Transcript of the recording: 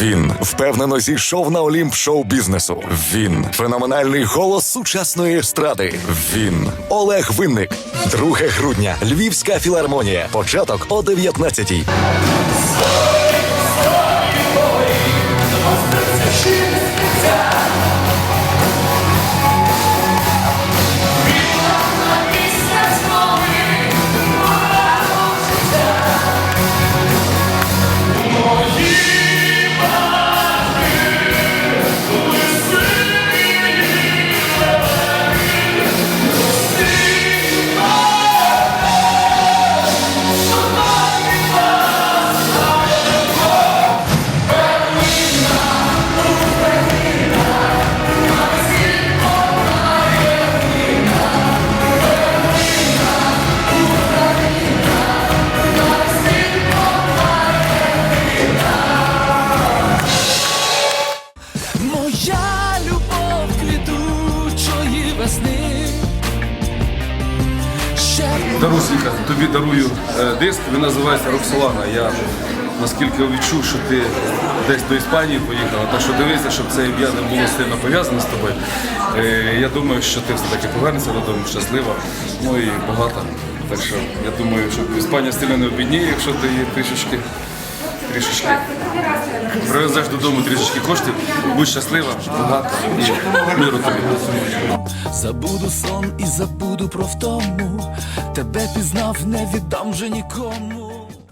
Він впевнено зійшов на Олімп шоу бізнесу. Він феноменальний голос сучасної естради. Він Олег Винник. 2 грудня. Львівська філармонія. Початок о 19-й. Ще тобі дарую е, диск, він називається Роксолана. Я наскільки відчув, що ти десь до Іспанії поїхала, так що дивися, щоб це ім'я не було сильно пов'язане з тобою. Е, Я думаю, що ти все-таки повернешся додому щаслива, ну і багата. Так що я думаю, що Іспанія сильно не обідніє, якщо ти її трішечки. Трішечки привезеш додому трішечки коштів, будь щаслива, багата і миру тобі. забуду сон і забуду про втому. Тебе пізнав, не віддам вже нікому.